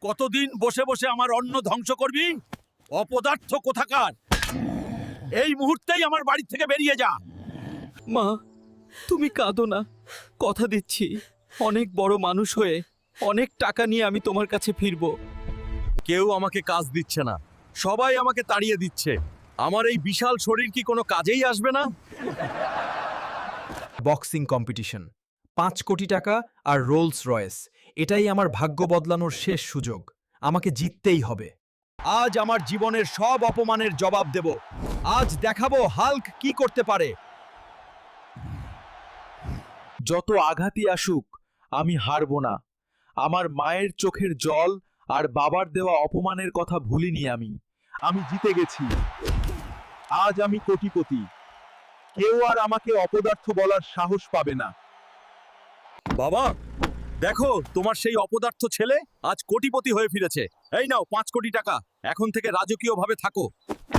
কতদিন বসে বসে আমার অন্ন ধ্বংস করবি? অপদার্থ কোথাকার? এই মুহূর্তেই আমার বাড়ি থেকে বেরিয়ে যা। মা তুমি কাঁদো না। কথা দিচ্ছি অনেক বড় মানুষ হয়ে অনেক টাকা নিয়ে আমি তোমার কাছে ফিরবো। কেউ আমাকে কাজ দিচ্ছে না। সবাই আমাকে তাড়িয়ে দিচ্ছে। আমার এই বিশাল শরীর কি কোনো কাজেই আসবে না? Boxing competition. পাঁচ কোটি টাকা আর রোলস রয়েস এটাই আমার ভাগ্য বদলানোর শেষ সুযোগ। আমাকে জিততেই হবে। আজ আমার জীবনের সব অপমানের জবাব দেব। আজ দেখাবো হাল্ক কি করতে পারে। যত আঘাতই আসুক, আমি হারবো না। আমার মায়ের চোখের জল আর বাবার দেওয়া অপমানের কথা ভুলিনি আমি। আমি জিতে গেছি। আজ আমি কোটিপতি। কেউ আর আমাকে অপদার্থ বলার সাহস পাবে না। বাবা। দেখো, তোমার সেই অপদার্থ ছেলে আজ কোটিপতি হয়ে ফিরেছে। এই নাও, পাঁচ কোটি টাকা। এখন থেকে রাজকীয় ভাবে থাকো।